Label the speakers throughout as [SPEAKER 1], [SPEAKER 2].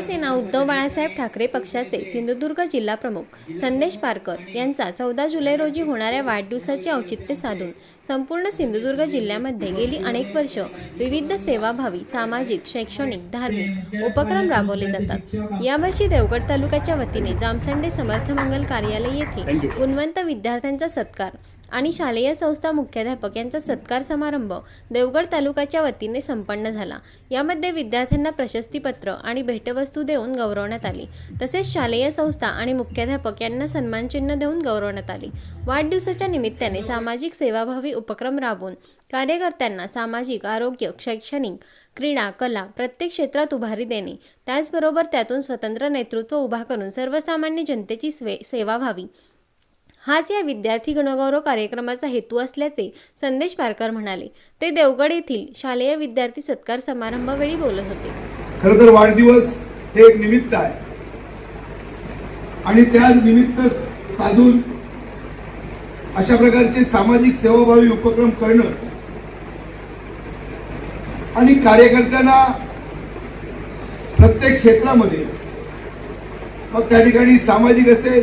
[SPEAKER 1] शिवसेना उद्धव बाळासाहेब ठाकरे पक्षाचे सिंधुदुर्ग जिल्हा प्रमुख संदेश पारकर यांचा चौदा जुलै रोजी होणाऱ्या वाढदिवसाचे औचित्य साधून संपूर्ण सिंधुदुर्ग जिल्ह्यामध्ये गेली अनेक वर्ष विविध सेवाभावी सामाजिक शैक्षणिक धार्मिक उपक्रम राबवले जातात. यावर्षी देवगड तालुक्याच्या वतीने जामसंडे समर्थ मंगल कार्यालय येथे गुणवंत विद्यार्थ्यांचा सत्कार आणि शालेय संस्था मुख्याध्यापक यांचा सत्कार समारंभ देवगड तालुक्याच्या वतीने संपन्न झाला. यामध्ये विद्यार्थ्यांना प्रशस्तीपत्र आणि भेटवस्तू देऊन गौरवण्यात आली. तसेच शालेय संस्था आणि मुख्याध्यापक यांना सन्मानचिन्ह देऊन गौरवण्यात आली. वाढदिवसाच्या निमित्ताने सामाजिक सेवाभावी उपक्रम राबवून कार्यकर्त्यांना सामाजिक आरोग्य शैक्षणिक क्रीडा कला प्रत्येक क्षेत्रात उभारी देणे त्याचबरोबर त्यातून स्वतंत्र नेतृत्व उभा करून सर्वसामान्य जनतेची स्वे सेवा व्हावी. हाच या विद्यार्थी गणगौरव कार्यक्रमाचा हेतू असल्याचे संदेश पारकर म्हणाले. ते देवगड येथील शालेय विद्यार्थी सत्कार समारंभावेळी बोलत होते.
[SPEAKER 2] खर तर वाढदिवस हे एक निमित्त आहे. आणि त्या निमित्त साधून अशा प्रकारचे सामाजिक सेवाभावी उपक्रम करणं आणि कार्यकर्त्यांना प्रत्येक क्षेत्रामध्ये मग त्या ठिकाणी सामाजिक असेल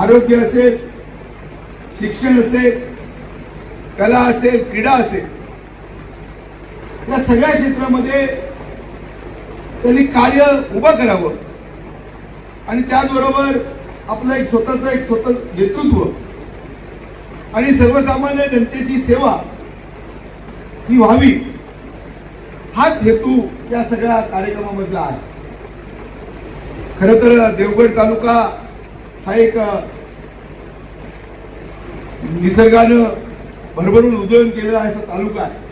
[SPEAKER 2] आरोग्य असेल शिक्षण असेल कला असेल क्रीडा असेल या सगळ्या क्षेत्रामध्ये त्यांनी कार्य उभं करावं. आणि त्याचबरोबर आपलं एक स्वतःचं एक स्वतः नेतृत्व आणि सर्वसामान्य जनतेची सेवा ही व्हावी. हाच हेतू या सगळ्या कार्यक्रमामधला आहे. खर तर देवगड तालुका हा एक निसर्गानं भरभरून उधळून केलेला असा तालुका आहे.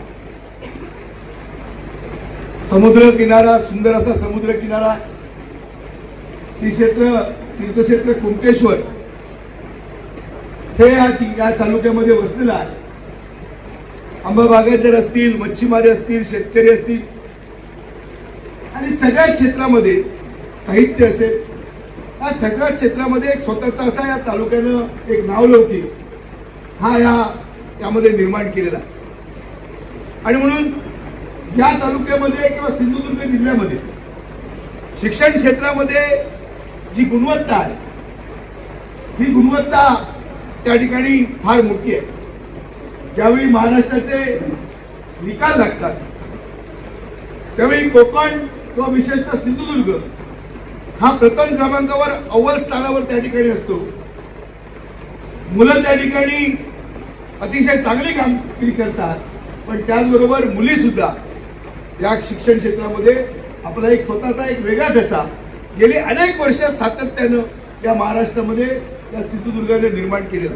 [SPEAKER 2] समुद्र किनारा सुंदर असा समुद्र किनारा श्री क्षेत्र तीर्थक्षेत्र कुंकेश्वर हे या या तालुक्यामध्ये वसलेलं आहे. आंबा बागायतदार असतील मच्छीमारी असतील शेतकरी असतील आणि सगळ्या क्षेत्रामध्ये साहित्य असेल या सगळ्या क्षेत्रामध्ये एक स्वतःचा असा या तालुक्यानं एक नावलौकिक हा या त्यामध्ये निर्माण केलेला आहे. आणि म्हणून या तालुक्यामध्ये किंवा सिंधुदुर्ग जिल्ह्यामध्ये शिक्षण क्षेत्रामध्ये जी गुणवत्ता आहे ही गुणवत्ता त्या ठिकाणी फार मोठी आहे ज्यावेळी महाराष्ट्राचे निकाल लागतात त्यावेळी कोकण किंवा विशेषतः सिंधुदुर्ग हा प्रथम क्रमांकावर अव्वल स्थानावर त्या ठिकाणी असतो. मुलं त्या ठिकाणी अतिशय चांगली कामगिरी करतात पण त्याचबरोबर मुली सुद्धा या शिक्षण क्षेत्रामध्ये आपला एक स्वतःचा एक वेगळा ठसा. गेली अनेक वर्ष सातत्यानं या महाराष्ट्रामध्ये या सिंधुदुर्गाने निर्माण केलेला.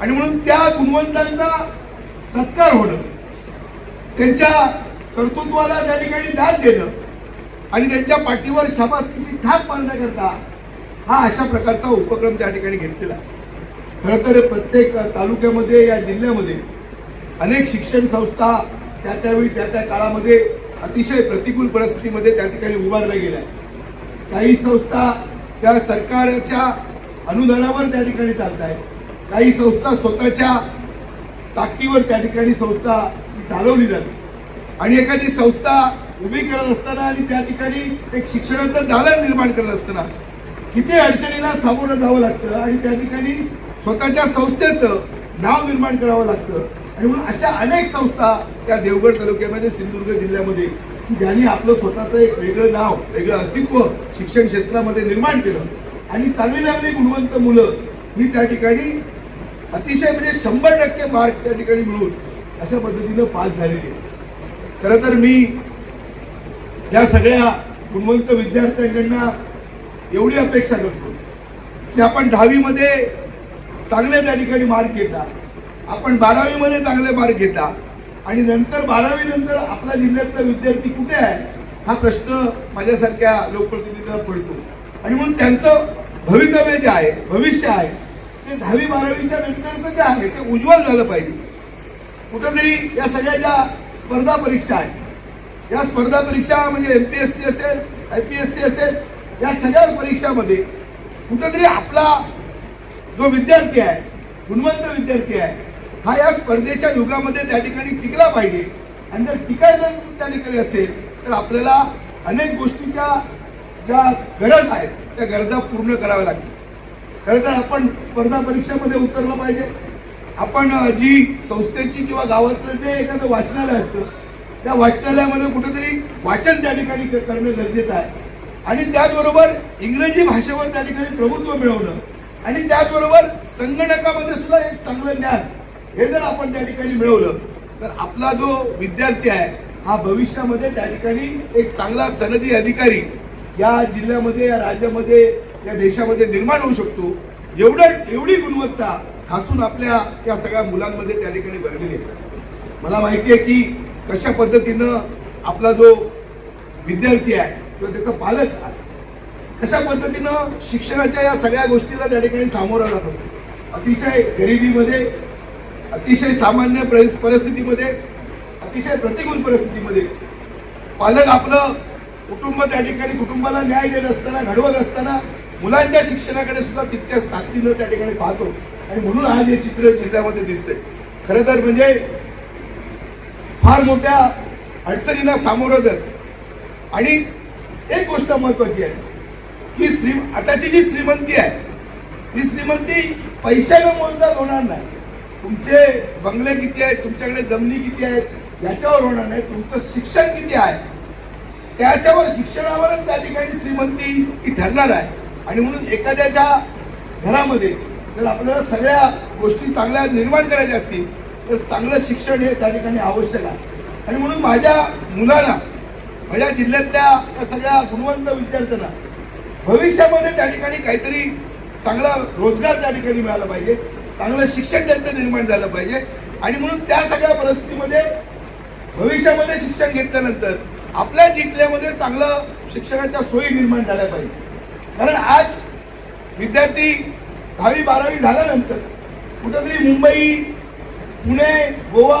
[SPEAKER 2] आणि म्हणून त्या गुणवंतांचा सत्कार होणं त्यांच्या कर्तृत्वाला त्या ठिकाणी दाद देणं आणि त्यांच्या पाठीवर शाबासकीची थाप मारण्याकरता हा अशा प्रकारचा उपक्रम त्या ठिकाणी घेतलेला खरं तर प्रत्येक तालुक्यामध्ये या जिल्ह्यामध्ये अनेक शिक्षण संस्था त्या त्यावेळी त्या त्या काळामध्ये अतिशय प्रतिकूल परिस्थितीमध्ये त्या ठिकाणी उभारल्या गेल्या. काही संस्था त्या सरकारच्या अनुदानावर त्या ठिकाणी चालत आहेत काही संस्था स्वतःच्या ताकदीवर त्या ठिकाणी संस्था ती चालवली जाते. आणि एखादी संस्था उभी करत असताना आणि त्या ठिकाणी एक शिक्षणाचं दालन निर्माण करत असताना किती अडचणीला सामोरं जावं लागतं आणि त्या ठिकाणी स्वतःच्या संस्थेचं नाव निर्माण करावं लागतं आणि म्हणून अशा अनेक संस्था त्या देवगड तालुक्यामध्ये सिंधुदुर्ग जिल्ह्यामध्ये की ज्यांनी आपलं स्वतःचं एक वेगळं नाव वेगळं अस्तित्व शिक्षण क्षेत्रामध्ये निर्माण केलं आणि चांगली चांगली गुणवंत मुलं ही त्या ठिकाणी अतिशय म्हणजे शंभर टक्के मार्क त्या ठिकाणी मिळून अशा पद्धतीनं पास झालेली आहे. खरं तर मी या सगळ्या गुणवंत विद्यार्थ्यांकडनं एवढी अपेक्षा करतो की आपण दहावीमध्ये चांगले त्या ठिकाणी मार्क घेता. आपण बारावीमध्ये चांगले मार्क घेता. आणि नंतर बारावी नंतर आपल्या जिल्ह्यातला विद्यार्थी कुठे आहे हा प्रश्न माझ्यासारख्या लोकप्रतिनिधींना पडतो. आणि म्हणून त्यांचं भवितव्य जे आहे भविष्य आहे ते दहावी बारावीच्या नंतरचं जे आहे ते उज्ज्वल झालं पाहिजे. कुठंतरी या सगळ्या ज्या स्पर्धा परीक्षा आहेत या स्पर्धा परीक्षा म्हणजे एमपीएससी असेल आय पी एस सी असेल या सगळ्या परीक्षामध्ये कुठंतरी आपला जो विद्यार्थी आहे गुणवंत विद्यार्थी आहे हा या स्पर्धेच्या युगामध्ये त्या ठिकाणी टिकला पाहिजे. आणि जर टिकायचं त्या ठिकाणी असेल तर आपल्याला अनेक गोष्टीच्या ज्या गरज आहेत त्या गरजा पूर्ण कराव्या लागतील. खरं तर आपण स्पर्धा परीक्षेमध्ये उतरलं पाहिजे. आपण जी संस्थेची किंवा गावातलं जे एखादं वाचनालय असतं त्या वाचनालयामध्ये कुठेतरी वाचन त्या ठिकाणी करणं गरजेचं आहे. आणि त्याचबरोबर इंग्रजी भाषेवर त्या ठिकाणी प्रभुत्व मिळवणं. आणि त्याचबरोबर संगणकामध्ये सुद्धा एक चांगलं ज्ञान हे जर आपण त्या ठिकाणी मिळवलं तर आपला जो विद्यार्थी आहे हा भविष्यामध्ये त्या ठिकाणी एक चांगला सनदी अधिकारी या जिल्ह्यामध्ये या राज्यामध्ये या देशामध्ये निर्माण होऊ शकतो. एवढं एवढी गुणवत्ता खासून आपल्या या सगळ्या मुलांमध्ये त्या ठिकाणी भरलेली आहे. मला माहिती आहे की कशा पद्धतीनं आपला जो विद्यार्थी आहे किंवा त्याचा पालक आहे कशा पद्धतीनं शिक्षणाच्या या सगळ्या गोष्टीला त्या ठिकाणी सामोरा जात असतो? अतिशय गरिबीमध्ये अतिशय सामान्य परिस्थितीमध्ये अतिशय प्रतिकूल परिस्थितीमध्ये पालक आपलं कुटुंब त्या ठिकाणी कुटुंबाला न्याय देत असताना घडवत असताना मुलांच्या शिक्षणाकडे सुद्धा तितक्याच ताकदीनं त्या ठिकाणी पाहतो. आणि म्हणून आज हे चित्र जिल्ह्यामध्ये दिसतंय. खरं तर म्हणजे फार मोठ्या अडचणींना सामोरं जात आणि एक गोष्ट महत्वाची आहे की श्री आताची जी श्रीमंती आहे ती श्रीमंती पैशानं मोजदार होणार नाही. तुमचे बंगले किती आहेत तुमच्याकडे जमिनी किती आहेत याच्यावर होणार नाही. तुमचं शिक्षण किती आहे त्याच्यावर शिक्षणावरच त्या ठिकाणी श्रीमंती ही ठरणार आहे. आणि म्हणून एखाद्याच्या घरामध्ये जर आपल्याला सगळ्या गोष्टी चांगल्या निर्माण करायच्या असतील तर चांगलं शिक्षण हे त्या ठिकाणी आवश्यक आहे. आणि म्हणून माझ्या मुलांना माझ्या जिल्ह्यातल्या त्या सगळ्या गुणवंत विद्यार्थ्यांना भविष्यामध्ये त्या ठिकाणी काहीतरी चांगला रोजगार त्या ठिकाणी मिळाला पाहिजे चांगलं शिक्षण त्यांचं निर्माण झालं पाहिजे. आणि म्हणून त्या सगळ्या परिस्थितीमध्ये भविष्यामध्ये शिक्षण घेतल्यानंतर आपल्या जिल्ह्यामध्ये चांगलं शिक्षणाच्या सोयी निर्माण झाल्या पाहिजे. कारण आज विद्यार्थी दहावी बारावी झाल्यानंतर कुठंतरी मुंबई पुणे गोवा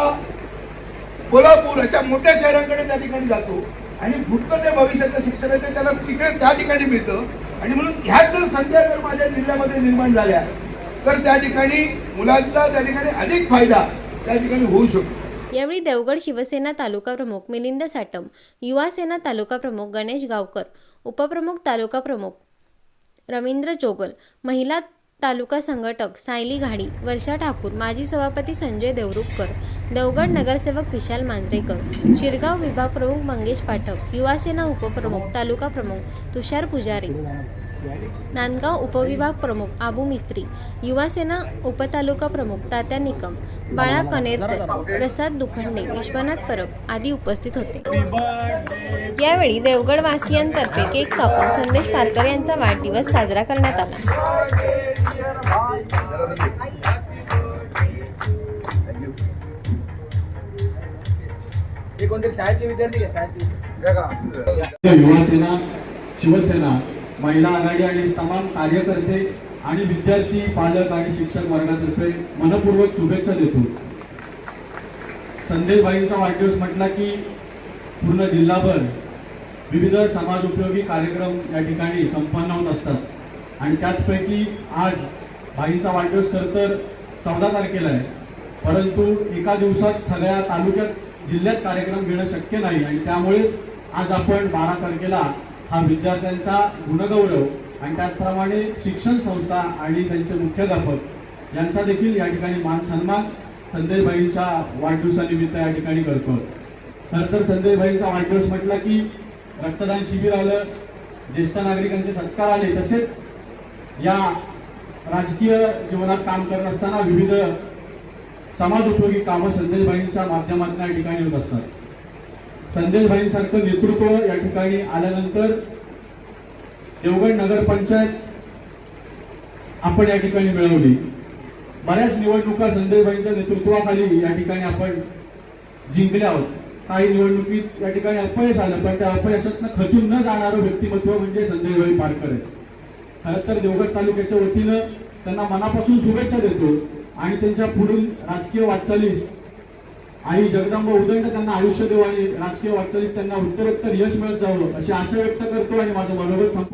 [SPEAKER 2] कोल्हापूर अशा मोठ्या शहरांकडे त्या ठिकाणी जातो. आणि पुढचं जे भविष्याचं शिक्षण आहे ते त्याला तिकडे त्या ठिकाणी मिळतं. आणि म्हणून ह्या जर संख्या जर माझ्या जिल्ह्यामध्ये निर्माण झाल्या तर त्या ठिकाणी मुलांचा त्या ठिकाणी अधिक फायदा त्या ठिकाणी होऊ शकतो.
[SPEAKER 1] यावेळी देवगड शिवसेना तालुका प्रमुख मिलिंद साटम युवा सेना तालुका प्रमुख गणेश गावकर उपप्रमुख तालुका प्रमुख रवींद्र जोगल महिला तालुका संघटक सायली घाडी वर्षा ठाकूर माजी सभापती संजय देवरुखकर देवगड नगरसेवक विशाल मांजरेकर शिरगाव विभाग प्रमुख मंगेश पाठक युवासेना उपप्रमुख तालुका प्रमुख तुषार पुजारी नांदगाव उपविभाग प्रमुख आबू मिस्त्री युवासेना उपतालुका प्रमुख तात्या निकम बाळा कनेरकर प्रसाद दुखंडे विश्वनाथ परब आदी उपस्थित होते. यावेळी देवगडवासियांतर्फे केक कापून संदेश पारकर यांचा वाढदिवस साजरा करण्यात आला.
[SPEAKER 3] हे कोणतरी शाळेतले विद्यार्थी आहे शाळेतले.
[SPEAKER 4] युवा सेना शिवसेना महिला आघाडी आणि तमाम कार्यकर्ते आणि विद्यार्थी पालक आणि शिक्षक वर्गातर्फे मनपूर्वक शुभेच्छा देतो. संदेशबाईंचा वाढदिवस म्हटला की पूर्ण जिल्हाभर विविध समाज उपयोगी कार्यक्रम या ठिकाणी संपन्न होत असतात. आणि त्याचपैकी आज बाईंचा वाढदिवस खरं तर चौदा तारखेला आहे. परंतु एका दिवसात सगळ्या तालुक्यात जिल्ह्यात कार्यक्रम घेणं शक्य नाही आणि त्यामुळेच आज आपण बारा तारखेला हा विद्यार्थ्यांचा गुणगौरव आणि त्याचप्रमाणे शिक्षण संस्था आणि त्यांचे मुख्याध्यापक यांचा देखील या ठिकाणी मान सन्मान संजयबाईंच्या वाढदिवसानिमित्त या ठिकाणी करतो. खरं तर संजयबाईंचा वाढदिवस म्हटला की रक्तदान शिबिर आलं ज्येष्ठ नागरिकांचे सत्कार आले तसेच या राजकीय जीवनात काम करत असताना विविध समाज उपयोगी कामं संदेशभाईंच्या माध्यमातून या ठिकाणी होत असतात. संदेशभाईंसारखं नेतृत्व या ठिकाणी आल्यानंतर देवगड नगरपंचायत आपण या ठिकाणी मिळवली. बऱ्याच निवडणुका संदेशभाईंच्या नेतृत्वाखाली या ठिकाणी आपण जिंकल्या आहोत. काही निवडणुकीत या ठिकाणी अपयश आलं पण त्या अपयशातनं खचून न जाणारं व्यक्तिमत्व म्हणजे संदेशभाई पारकर आहे खरं तर देवगड तालुक्याच्या वतीनं त्यांना मनापासून शुभेच्छा देतो आणि त्यांच्या पुढील राजकीय वाटचालीस आई जगदंबा उदंड त्यांना आयुष्य देव आणि राजकीय वाटचालीस त्यांना उत्तरोत्तर यश मिळत जावं अशी आशा व्यक्त करतो आणि माझं मनोगत संप